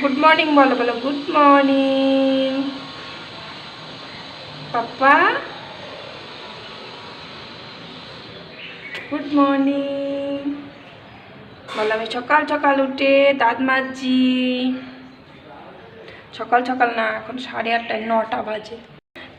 Good morning বলো বলো good morning papa good morning বলো আমি সকাল সকাল উঠে দাঁত মাজছি সকাল সকাল না এখন সাড়ে আটটায় নটা বাজে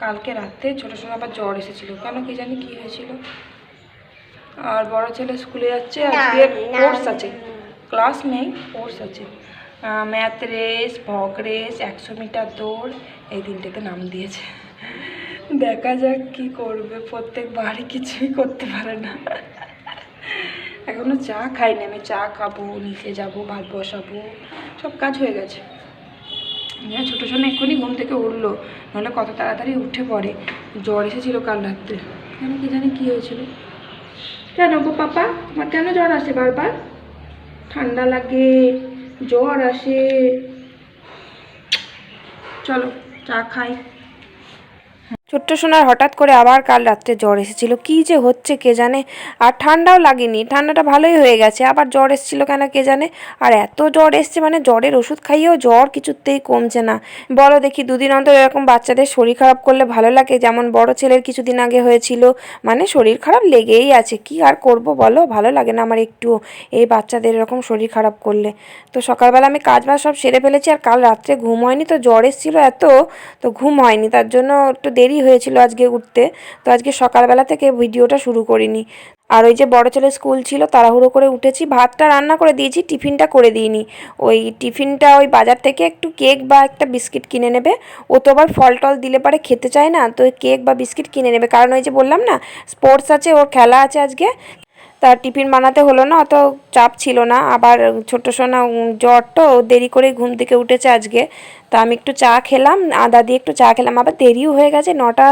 কালকে রাতে ছোটো সময় আবার জ্বর এসেছিল। কেন কি জানি কি হয়েছিল? আর বড় ছেলে স্কুলে যাচ্ছে আজকে কোর্স আছে। ক্লাস নেই কোর্স আছে। ম্যাথ রেস ভগ রেস একশো মিটার দৌড়, এই দিনটাতে নাম দিয়েছে। দেখা যাক কি করবে প্রত্যেকবারই কিছুই করতে পারে না। এখনও চা খাইনি আমি, চা খাব, নিচে যাব, ভাত বসাবো, সব কাজ হয়ে গেছে। হ্যাঁ ছোটো ছোটো এক্ষুনি ঘুম থেকে উঠল নাহলে কত তাড়াতাড়ি উঠে পড়ে। জ্বর এসেছিল কাল রাত্রে। কেন কি জানি কী হয়েছিল। কেন গো পাপা? আমার কেন জ্বর আসে বারবার? ঠান্ডা লাগে। জ্বর আসে। চলো চা খাই। ছোট্ট সোনার হঠাৎ করে আবার কাল রাত্রে জ্বর এসেছিল। কি যে হচ্ছে কে জানে? আর ঠান্ডাও লাগেনি। ঠান্ডাটা ভালোই হয়ে গেছে। আবার জ্বর এসেছিল কেন কে জানে? আর এত জ্বর এসছে মানে জ্বরের ওষুধ খাইয়েও জ্বর কিছুতেই কমছে না। বলো দেখি, দুদিন অন্তর এরকম বাচ্চাদের শরীর খারাপ করলে ভালো লাগে? যেমন বড় ছেলের কিছুদিন আগে হয়েছিল। মানে শরীর খারাপ লেগেই আছে। কি আর করব বলো? ভালো লাগে না আমার একটু এই বাচ্চাদের এরকম শরীর খারাপ করলে। তো সকালবেলা আমি কাজ বাজ সব সেরে ফেলেছি আর কাল রাত্রে ঘুম হয়নি। তো জ্বর এসেছিল এত, তো ঘুম হয়নি। তার জন্য একটু দেরি হয়েছিল আজকে উঠতে, তো আজকে সকালবেলা থেকে ভিডিওটা শুরু করিনি। আর ওই যে বড় ছেলে স্কুল ছিল, তাড়াহুড়ো করে উঠেছি, ভাতটা রান্না করে দিয়েছি, টিফিনটা করে দিইনি। ওই টিফিনটা ওই বাজার থেকে একটু কেক বা একটা বিস্কিট কিনে নেবে। ও তো আবার ফল টল দিলে পারে খেতে চায় না, তো কেক বা বিস্কিট কিনে নেবে। কারণ ওই যে বললাম না, স্পোর্টস আছে, ওর খেলা আছে আজকে। তার টিফিন বানাতে হলো না, অত চাপ ছিল না। আবার ছোট্ট সোনা জ্বর তো দেরি করে ঘুম থেকে উঠেছে আজকে। তা আমি একটু চা খেলাম, আদা দিয়ে একটু চা খেলাম, আবার দেরিও হয়ে গেছে, নটা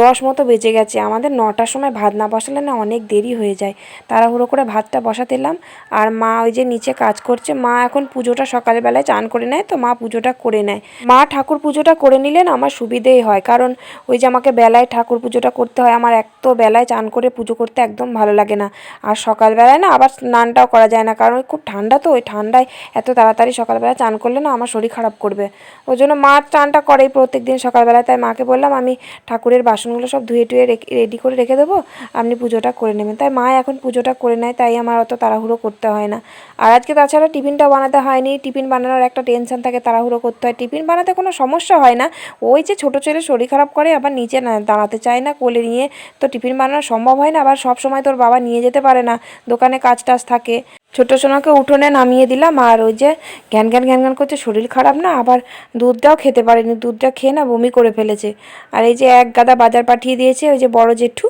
দশ মতো বেজে গেছে। আমাদের নটার সময় ভাত না বসালে না অনেক দেরি হয়ে যায়। তাড়াহুড়ো করে ভাতটা বসাতে এলাম। আর মা ওই যে নিচে কাজ করছে, মা এখন পুজোটা সকালবেলায় চান করে নেয়, তো মা পুজোটা করে নেয়। মা ঠাকুর পুজোটা করে নিলেন আমার সুবিধেই হয়, কারণ ওই যে আমাকে বেলায় ঠাকুর পুজোটা করতে হয়, আমার এক তো বেলায় চান করে পুজো করতে একদম ভালো লাগে না। আর সকালবেলায় না আবার স্নানটাও করা যায় না, কারণ খুব ঠান্ডা তো, ওই ঠান্ডায় এত তাড়াতাড়ি সকালবেলা চান করলে না আমার শরীর খারাপ করবে। ওই জন্য মা চানটা করেই প্রত্যেক দিন সকালবেলায় তাই মাকে বললাম, আমি ঠাকুরের বাসনগুলো সব ধুয়ে টুয়ে রেডি করে রেখে দেবো। আপনি পুজোটা করে নেবেন। তাই মা এখন পুজোটা করে নেয়, তাই আমার অত তাড়াহুড়ো করতে হয় না। আর আজকে তাছাড়া টিফিনটা বানাতে হয়নি। টিফিন বানানোর একটা টেনশন থাকে, তাড়াহুড়ো করতে হয়। টিফিন বানাতে কোনো সমস্যা হয় না। ওই যে ছোটো ছেলে শরীর খারাপ করে, আবার নিচে দাঁড়াতে চায় না কোলে নিয়ে। তো টিফিন বানানো সম্ভব হয় না, আবার সব সময় তোর বাবা নিয়ে যেতে পারে না। দোকানে কাজ টাজ থাকে। ছোট সোনাকে উঠোনে নামিয়ে দিলাম আর ওই যে ঘ্যান ঘ্যান ঘ্যান ঘ্যান করছে, শরীর খারাপ না? আবার দুধটাও খেতে পারেনি, দুধটা খেয়ে না বমি করে ফেলেছে। আর এই যে এক গাদা বাজার পাঠিয়ে দিয়েছে ওই যে বড় জেঠু,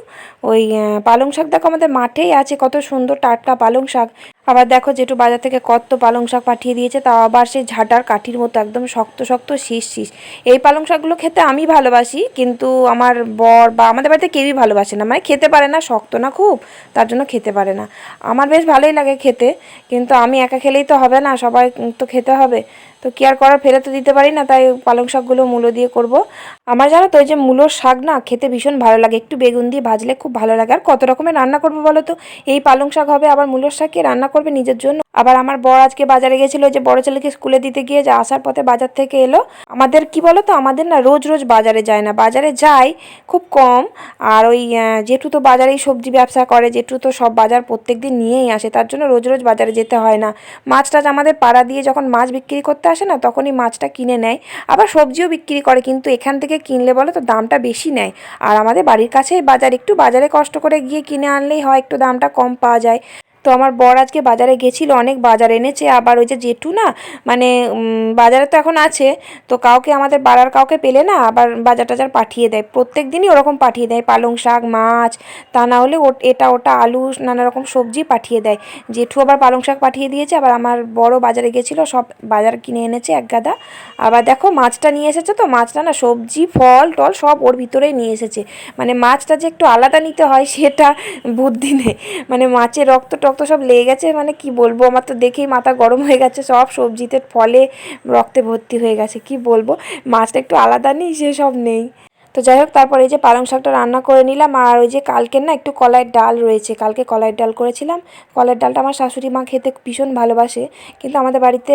ওই পালং শাক দেখো আমাদের মাঠেই আছে, কত সুন্দর টাটকা পালং শাক। আবার দেখো যেটু বাজার থেকে কত পালং শাক পাঠিয়ে দিয়েছে, তাও আবার সেই ঝাঁটার কাঠির মতো একদম শক্ত শক্ত, শীষ শীষ। এই পালং শাকগুলো খেতে আমি ভালোবাসি, কিন্তু আমার বর বা আমাদের বাড়িতে কেউই ভালোবাসে না। মানে খেতে পারে না, শক্ত না খুব, তার জন্য খেতে পারে না। আমার বেশ ভালোই লাগে খেতে, কিন্তু আমি একা খেলেই তো হবে না, সবাই তো খেতে হবে। তো কি আর করার ফেলে তো দিতে পারি না, তাই পালং শাকগুলো মূলো দিয়ে করব। আমার জানো তো, ওই যে মূলোর শাক না, খেতে ভীষণ ভালো লাগে, একটু বেগুন দিয়ে ভাজলে খুব ভালো লাগে। আর কত রকমের রান্না করব বলো তো? এই পালং শাক হবে আবার মূলোর শাককে রান্না করবে নিজের জন্য? আবার আমার বর আজকে বাজারে গেছিল যে বড় ছেলেকে স্কুলে দিতে গিয়ে যে আসার পথে বাজার থেকে এলো। আমাদের কি বলো তো আমাদের না রোজ রোজ বাজারে যায় না। বাজারে যায় খুব কম। আর ওই জেঠু তো বাজারেই সবজি ব্যবসা করে। জেঠু তো সব বাজার প্রত্যেক দিন নিয়েই আসে। তার জন্য রোজ রোজ বাজারে যেতে হয় না। মাছ টাছ আমাদের পাড়া দিয়ে যখন মাছ বিক্রি করতে আসে না, তখনই মাছটা কিনে নেয়। আবার সবজিও বিক্রি করে, কিন্তু এখান থেকে কিনলে বলো তো দামটা বেশি নেয়। আর আমাদের বাড়ির কাছেই বাজার। একটু বাজারে কষ্ট করে গিয়ে কিনে আনলেই হয়, একটু দামটা কম পাওয়া যায়। তো আমার বর আজকে বাজারে গেছিল, অনেক বাজার এনেছে, আবার ওই যে জেঠু না মানে বাজারে তো এখন আছে, তো কাউকে আমাদের পাড়ার কাউকে পেলে না, আবার বাজার টাজার পাঠিয়ে দেয়। প্রত্যেক দিনই ওরকম পাঠিয়ে দেয়, পালং শাক, মাছ, তা না হলে এটা ওটা, আলু, নানা রকম সবজি পাঠিয়ে দেয়। জেঠু আবার পালং শাক পাঠিয়ে দিয়েছে, আবার আমার বড় বাজারে গেছিল, সব বাজার কিনে এনেছে এক গাদা। আবার দেখো মাছটা নিয়ে এসেছে তো, মাছটা না সবজি, ফল, টল সব ওর ভিতরেই নিয়ে এসেছে। মানে মাছটা যে একটু আলাদা নিতে হয়, সেটা বুদ্ধি নেই। মানে মাছের রক্ত টক্ত সব লেগে গেছে মানে কি বলব? আমার তো দেখেই মাথা গরম হয়ে গেছে, সব সবজিতে ফলে রক্তে ভর্তি হয়ে গেছে, কি বলব? মাছটা একটু আলাদা নেই সে সব নেই। তো যাই হোক, তারপর এই যে পালং শাকটা রান্না করে নিলাম, আর ওই যে কালকের না একটু কলাইয়ের ডাল রয়েছে। কালকে কলাইয়ের ডাল করেছিলাম। কলাইয়ের ডালটা আমার শাশুড়ি মা খেতে ভীষণ ভালোবাসে, কিন্তু আমাদের বাড়িতে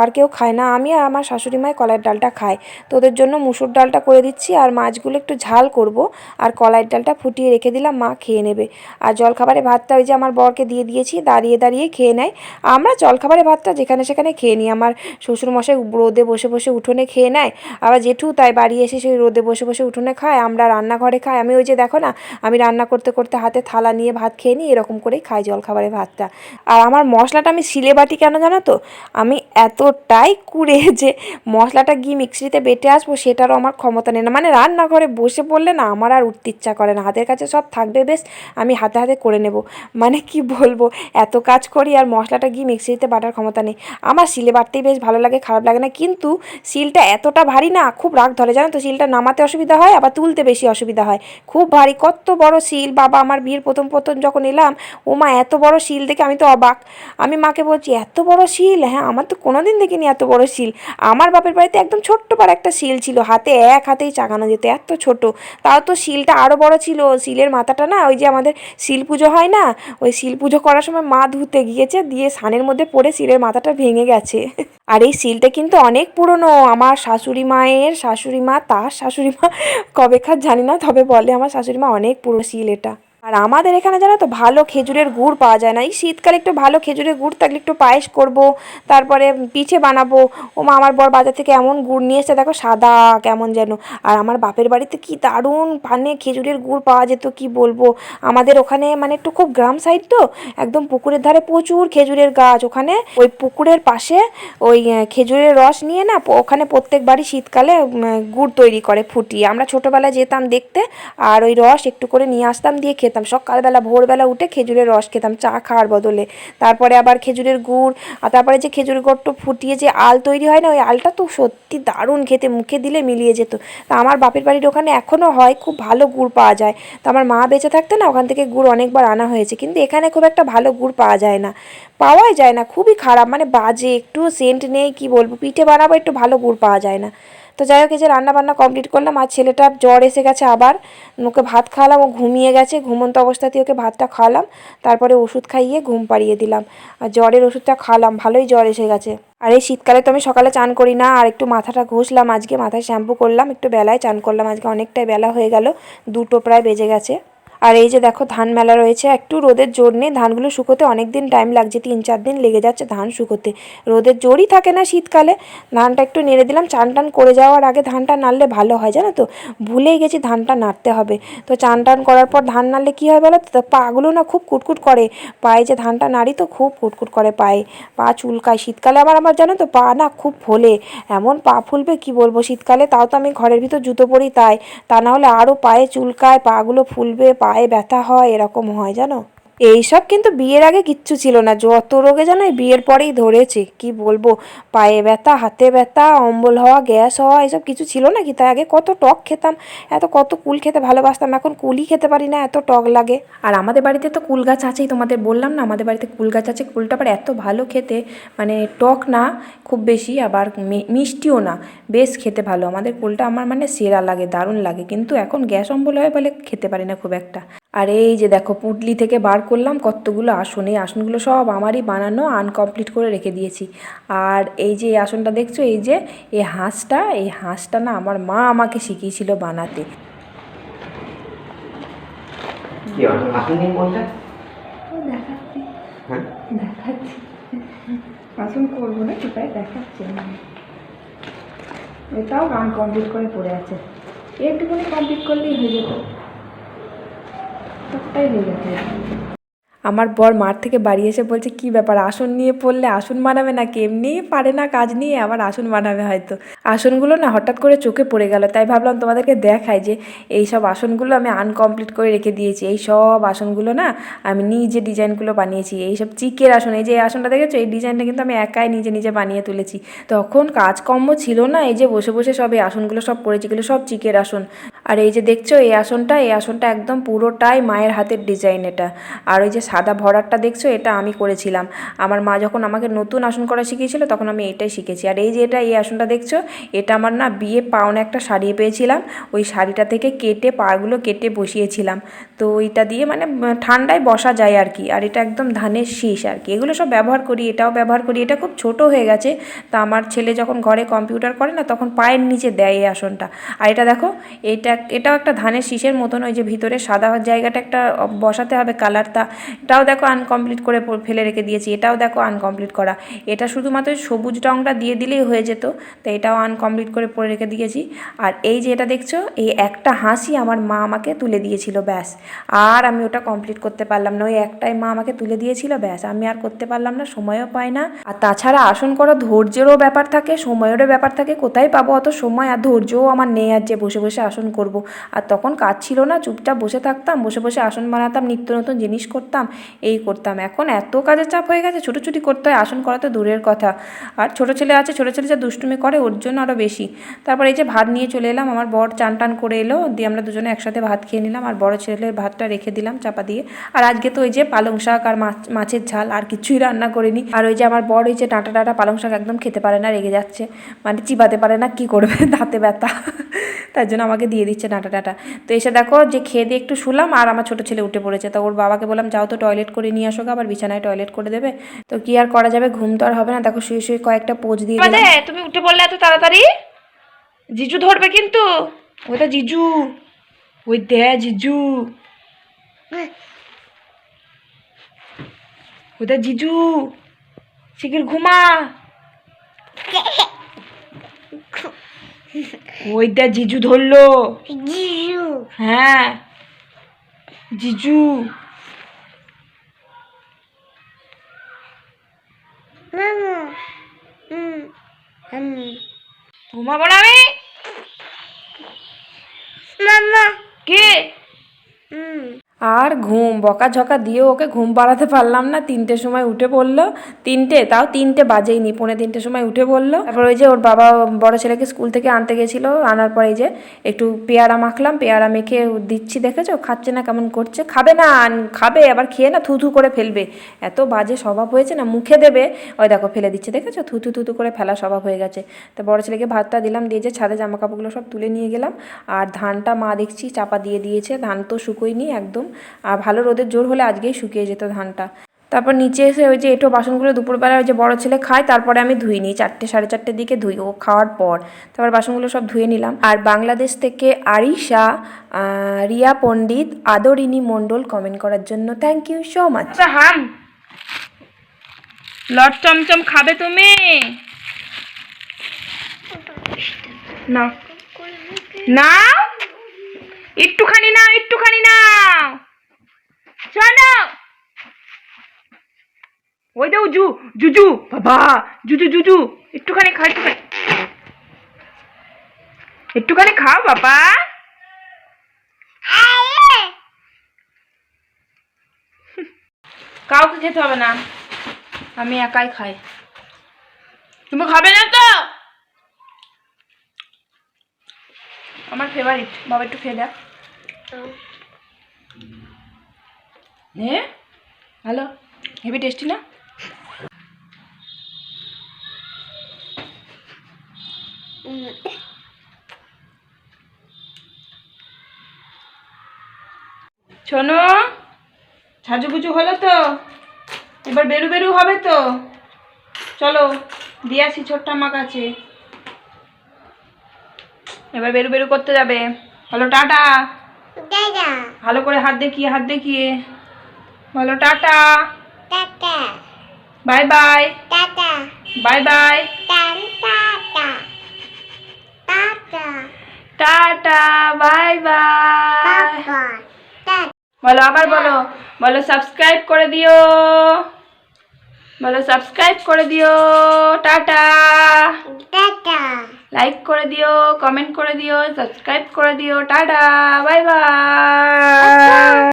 আর কেউ খায় না। আমি আর আমার শাশুড়ি মাই কলাইয়ের ডালটা খায় তো ওদের জন্য মুসুর ডালটা করে দিচ্ছি, আর মাছগুলো একটু ঝাল করব, আর কলাইয়ের ডালটা ফুটিয়ে রেখে দিলাম, মা খেয়ে নেবে। আর জলখাবারে ভাতটা ওই যে আমার বরকে দিয়ে দিয়েছি, দাঁড়িয়ে দাঁড়িয়ে খেয়ে নেয়। আমরা জলখাবারে ভাতটা যেখানে সেখানে খেয়ে নিই। আমার শ্বশুরমশাই রোদে বসে বসে উঠোনে খেয়ে নেয়, আবার জেঠু তাই বাড়ি এসে সেই রোদে বসে বসে উঠোনে খায়, আমরা রান্নাঘরে খাই। আমি ওই যে দেখো না, আমি রান্না করতে করতে হাতে থালা নিয়ে ভাত খেয়ে নিই, এরকম করেই খাই জলখাবারে ভাতটা। আর আমার মশলাটা আমি শিলে বাটি কেন জানো তো? আমি এতটাই কুড়ে যে মশলাটা গিয়ে মিক্সিতে বেটে আসব, সেটারও আমার ক্ষমতা নেই না। মানে রান্নাঘরে বসে পড়লে না আমার আর উঠতে ইচ্ছা করে না। হাতের কাছে সব থাকবে, বেশ, আমি হাতে হাতে করে নেব। মানে কি বলব, এত কাজ করি আর মশলাটা গিয়ে মিক্সিতে বাটার ক্ষমতা নেই। আমার শিলে বাটতেই বেশ ভালো লাগে, খারাপ লাগে না। কিন্তু শিলটা এতটা ভারী না, খুব রাগ ধরে। জানো তো, শিলটা নামাতে অসুবিধা হয়, আবার তুলতে বেশি অসুবিধা হয়। খুব ভারী কত বড় শিল। বাবা, আমার বিয়ের প্রথম প্রথম যখন এলাম, ও মা, এত বড় শিল দেখে আমি তো অবাক। আমি মাকে বলছি, এত বড় শিল? হ্যাঁ আমার তো কোনোদিন দেখিনি এত বড় শিল। আমার বাপের বাড়িতে একদম ছোট্ট পার একটা শিল ছিল। হাতে এক হাতেই চাগানো যেত, এত ছোট। তাও তো শিলটা আরও বড় ছিল। শিলের মাথাটা না, ওই যে আমাদের শিল পুজো হয় না, ওই শিল পুজো করার সময় মা ধুতে গিয়েছে, দিয়ে সানের মধ্যে পড়ে শিলের মাথাটা ভেঙে গেছে। আর এই শিলটা কিন্তু অনেক পুরনো। আমার শাশুড়ি মায়ের শাশুড়ি মা, তার শাশুড়ি মা কবেকার জানি না তবে বলে আমার শাশুড়ি মা অনেক পুরো শিল এটা। আর আমাদের এখানে জানো তো ভালো খেজুরের গুড় পাওয়া যায় না। এই শীতকালে একটু ভালো খেজুরের গুড় থাকলে একটু পায়েস করব, তারপরে পিঠে বানাবো। ও মা, আমার বর বাজার থেকে এমন গুড় নিয়ে এসেছে, দেখো সাদা কেমন যেন। আর আমার বাপের বাড়িতে কি দারুণ পানে খেজুরের গুড় পাওয়া যেত, কি বলব। আমাদের ওখানে মানে একটু খুব গ্রাম সাইড তো, একদম পুকুরের ধারে প্রচুর খেজুরের গাছ। ওখানে ওই পুকুরের পাশে ওই খেজুরের রস নিয়ে না ওখানে প্রত্যেক বাড়ি শীতকালে গুড় তৈরি করে, ফুটিয়ে। আমরা ছোটোবেলায় যেতাম দেখতে, আর ওই রস একটু করে নিয়ে আসতাম, দিয়ে খেতাম। সকালবেলা, ভোরবেলা উঠে খেজুরের রস খেতাম, চা খাওয়ার বদলে। তারপরে আবার খেজুরের গুড়, আর তারপরে যে খেজুর গুড়টা ফুটিয়ে যে আল তৈরি হয় না, ওই আলটা তো সত্যি দারুণ খেতে, মুখে দিলে মিলিয়ে যেত। তা আমার বাপের বাড়ির ওখানে এখনও হয়, খুব ভালো গুড় পাওয়া যায়। তো আমার মা বেঁচে থাকতে না, ওখান থেকে গুড় অনেকবার আনা হয়েছে। কিন্তু এখানে খুব একটা ভালো গুড় পাওয়া যায় না। পাওয়াই যায় না, খুবই খারাপ মানে বাজে, একটু সেন্ট নেই, কি বলব? পিঠে বানাবো, একটু ভালো গুড় পাওয়া যায় না। তো যাই হোক, এই যে রান্নাবান্না কমপ্লিট করলাম, আর ছেলেটা জ্বর এসে গেছে আবার। ওকে ভাত খাওয়ালাম, ও ঘুমিয়ে গেছে, ঘুমন্ত অবস্থাতেই ওকে ভাতটা খাওয়ালাম, তারপরে ওষুধ খাইয়ে ঘুম পাড়িয়ে দিলাম। আর জ্বরের ওষুধটা খাওয়ালাম, ভালোই জ্বর এসে গেছে। আর এই শীতকালে তো আমি সকালে চান করি না, আর একটু মাথাটা ঘষলাম, আজকে মাথায় শ্যাম্পু করলাম, একটু বেলায় চান করলাম, আজকে অনেকটাই বেলা হয়ে গেল, দুটো প্রায় বেজে গেছে। আর এই যে দেখো, ধান মেলা রয়েছে। একটু রোদের জোর নেই। ধানগুলো শুকোতে অনেক দিন টাইম লাগছে। তিন, চার দিন লেগে যাচ্ছে ধান শুকোতে। রোদের জোরই থাকে না শীতকালে। ধানটা একটু নেড়ে দিলাম। চান টান করে যাওয়ার আগে ধানটা নাড়লে ভালো হয়, জানো তো? ভুলেই গেছি ধানটা নাড়তে হবে। তো চান টান করার পর ধান নাড়লে কী হয় বলো তো? পাগুলো না খুব কুটকুট করে। পায়ে যে ধানটা নাড়ি তো খুব কুটকুট করে পায়ে। পা চুলকায়। শীতকালে আবার আমার জানো তো, পা না খুব ফোলে। এমন পা ফুলবে কি বলব? শীতকালে তাও তো আমি ঘরের ভিতর জুতো পরি তাই। তা না হলে আরও পায়ে চুলকায়, পাগুলো ফুলবে পায়ে ব্যথা হয় এরকম হয় জানো? এইসব কিন্তু বিয়ের আগে কিচ্ছু ছিল না। যত রোগে এই বিয়ের পরেই ধরেছে, কি বলব? পায়ে ব্যথা, হাতে ব্যথা, অম্বল হওয়া, গ্যাস হওয়া, এসব কিছু ছিল না কি? তাই আগে কত টক খেতাম, এত কত কুল খেতে ভালোবাসতাম, এখন কুলই খেতে পারি না, এত টক লাগে। আর আমাদের বাড়িতে তো কুল গাছ আছেই, তোমাদের বললাম না? আমাদের বাড়িতে কুল গাছ আছে, কুলটা আবার এত ভালো খেতে মানে টক না, খুব বেশি, আবার মিষ্টিও না, বেশ খেতে ভালো। আমাদের কুলটা আমার মানে সেরা লাগে, দারুণ লাগে, কিন্তু এখন গ্যাস, অম্বল হয় বলে খেতে পারি না খুব একটা। আর এই যে দেখো পুটলি থেকে বার করলাম কতগুলো আসন এই আসনগুলো সব আমারই বানানো আনকমপ্লিট করে রেখে দিয়েছি। আর এই যে এই আসনটা দেখছ এই যে এই হাঁসটা এই হাঁসটা না আমার মা আমাকে শিখিয়েছিল বানাতে। কি হয় দেখাচ্ছি। হ্যাঁ? দেখাচ্ছি। আসন করব না সেটাই দেখাচ্ছি এটাও গান কমপ্লিট করে পড়ে আছে। একটুখানি কমপ্লিট করলেই হয়ে যেত। সবটাই হয়ে যেত আমার বর মাঠ থেকে বাড়ি এসে বলছে, কি ব্যাপার? আসন নিয়ে পড়লে আসন বানাবে না এমনি পারে না কাজ নিয়ে, আবার আসন বানাবে হয়তো। আসনগুলো না হঠাৎ করে চোখে পড়ে গেল, তাই ভাবলাম তোমাদেরকে দেখাই যে এই সব আসনগুলো আমি আনকমপ্লিট করে রেখে দিয়েছি। এই সব আসনগুলো না আমি নিজে ডিজাইনগুলো বানিয়েছি। এই সব চিকের আসন, এই যে এই আসনটা দেখেছ? এই ডিজাইনটা কিন্তু আমি একাই নিজে নিজে বানিয়ে তুলেছি। তখন কাজকর্ম ছিল না, এই যে বসে বসে সব এই আসনগুলো সব পড়েছি, এগুলো সব চিকের আসন। আর এই যে দেখছ, এই আসনটা এই আসনটা একদম পুরোটাই মায়ের হাতের ডিজাইন এটা। আর ওই যে সাদা ভরাটটা দেখছ, এটা আমি করেছিলাম। আমার মা যখন আমাকে নতুন আসন করা শিখিয়েছিল, তখন আমি এটাই শিখেছি। আর এই যে এটা, এই আসনটা দেখছ, এটা আমার না বিয়ে পাওনা একটা শাড়ি পেয়েছিলাম। ওই শাড়িটা থেকে কেটে পাগুলো কেটে বসিয়েছিলাম। তো ওইটা দিয়ে মানে ঠান্ডায় বসা যায় আর কি। আর এটা একদম ধানের শীষ আর কি। এগুলো সব ব্যবহার করি, এটাও ব্যবহার করি। এটা খুব ছোট হয়ে গেছে। তা আমার ছেলে যখন ঘরে কম্পিউটার করে না, তখন পায়ের নিচে দেয় এই আসনটা। আর এটা দেখো, এটা এটাও একটা ধানের শীষের মতন, ওই যে ভিতরে সাদা জায়গাটা একটা বসাতে হবে কালারটা। এটাও দেখো আনকমপ্লিট করে ফেলে রেখে দিয়েছি, এটাও দেখো আনকমপ্লিট করা। এটা শুধুমাত্র সবুজ রঙটা দিয়ে দিলেই হয়ে যেত, তো এটাও আনকমপ্লিট করে পরে রেখে দিয়েছি। আর এই যে এটা দেখছ, এই একটা হাসি আমার মা আমাকে তুলে দিয়েছিল, ব্যাস। আর আমি ওটা কমপ্লিট করতে পারলাম না, ওই একটাই মা আমাকে তুলে দিয়েছিল, ব্যাস। আমি আর করতে পারলাম না, সময়ও পাই না। আর তাছাড়া আসন করা ধৈর্যেরও ব্যাপার থাকে, সময়েরও ব্যাপার থাকে, কোথায় পাবো অত সময়? আর ধৈর্যও আমার নেই আর যে বসে বসে আসন করব। আর তখন কাজ ছিল না, চুপচাপ বসে থাকতাম, বসে বসে আসন বানাতাম, নিত্য নতুন জিনিস করতাম, এই করতাম। এখন এত কাজের চাপ হয়ে গেছে, ছুটোছুটি করতে হয়, আসন করা তো দূরের কথা। আর ছোটো ছেলে আছে, ছোটো ছেলে যা দুষ্টুমি করে, ওর জন্য আরও বেশি। তারপর এই যে ভাত নিয়ে চলে এলাম, আমার বর চান টান করে এলো, দিয়ে আমরা দুজনে একসাথে ভাত খেয়ে নিলাম, আর বড় ছেলের ভাতটা রেখে দিলাম চাপা দিয়ে। আর আজকে তো ওই যে পালং শাক আর মাছ, মাছের ঝাল, আর কিছুই রান্না করিনি। আর ওই যে আমার বড় ওই যে ডাঁটা ডাঁটা পালং শাক একদম খেতে পারে না, রেগে যাচ্ছে। মানে চিবাতে পারে না, কি করবে, দাঁতে ব্যথা। তার জন্য আমাকে দিয়ে দিচ্ছে ডাঁটা ডাঁটা। তো এসে দেখো যে খেয়ে দিয়ে একটু শুলাম আর আমার ছোটো ছেলে উঠে পড়েছে। তো ওর বাবাকে বললাম যাও তো টয়লেট করে নিয়ে আসো আবার বিছানায় টয়লেট করে দেবে। তো কি আর করা যাবে? ঘুম তো আর হবে না। দেখো শুয়ে শুয়ে কয়েকটা পোজ দিয়ে তুমি উঠে পড়লে এত তাড়াতাড়ি? জিজু ধরবে কিন্তু। ওইটা জিজু। ওই দে জিজু। ওইটা জিজু। শিগগির ঘুমা। ওই দে জিজু ধরলো। জিজু। হ্যাঁ। জিজু। ঘুমাবো না আমি। কে? আর ঘুম, বকাঝকা দিয়েও ওকে ঘুম পাড়াতে পারলাম না। তিনটের সময় উঠে পড়ল। তিনটে, তাও তিনটে বাজেইনি, পৌনে তিনটের সময় উঠে পড়ল। তারপর ওই যে ওর বাবা বড় ছেলেকে স্কুল থেকে আনতে গেছিল, আনার পরে যে একটু পেয়ারা মাখলাম, পেয়ারা মেখে দিচ্ছি, দেখেছ? খাচ্ছে না কেমন করছে? খাবে না, খাবে, আবার খেয়ে না থু থু করে ফেলবে। এত বাজে স্বভাব হয়েছে না, মুখে দেবে। ওই দেখো, ফেলে দিচ্ছে, দেখেছ? থু থু থু থু করে ফেলা স্বভাব হয়ে গেছে। তো বড় ছেলেকে ভাতটা দিলাম, দিয়ে যে ছাদে জামা কাপড়গুলো সব তুলে নিয়ে গেলাম। আর ধানটা মা দেখছি, চাপা দিয়ে দিয়েছে। ধান তো শুকোয়নি একদম। আর ভালো রোদের জোর হলে আজকেই শুকিয়ে যেত ধানটা। তারপর নিচে এসে ওই যে এঁটো বাসনগুলো দুপুরবেলা ওই যে বড় ছেলে খায়, তারপরে আমি ধুই নিই। চারটে, সাড়ে চারটের দিকে ধুই ও খাওয়ার পর। তারপর বাসনগুলো সব ধুয়ে নিলাম। আর বাংলাদেশ থেকে আরিশা রিয়া পণ্ডিত আদরিনী মণ্ডল কমেন্ট করার জন্য থ্যাংক ইউ সো মাচ হাম। লট চমচম খাবে তুমি? না না একটুখানি না একটুখানি নাও। শোনো ওই দাও জু জুজু বাবা জুজু জুজু একটুখানি খাও একটুখানি। একটুখানি খাও বাবা। কাউকে খেতে হবে না আমি একাই খাই। তুমি খাবে না তো? আমার ফেভারিট বাবা একটু খেয়ে দেখ। নে ভালো হেভি টেস্টি না? শোনো সাজুগুজু হলো তো এবার বেরু বেরু হবে তো। চলো দিয়ে আসি ছোট্ট আমার কাছে। এবার বেরু বেরু করতে যাবে। হলো টাটা। ভালো করে হাত দেখিয়ে হাত দেখিয়ে। বলো tata. Tata. Bye bye. Tata. Bye bye. Tata. Tata. Tata bye bye. বলো আবার বলো। বলো সাবস্ক্রাইব করে দিও। বলো সাবস্ক্রাইব করে দিও। টাটা। টাটা। লাইক করে দিও কমেন্ট করে দিও সাবস্ক্রাইব করে দিও। টাটা বাই বাই।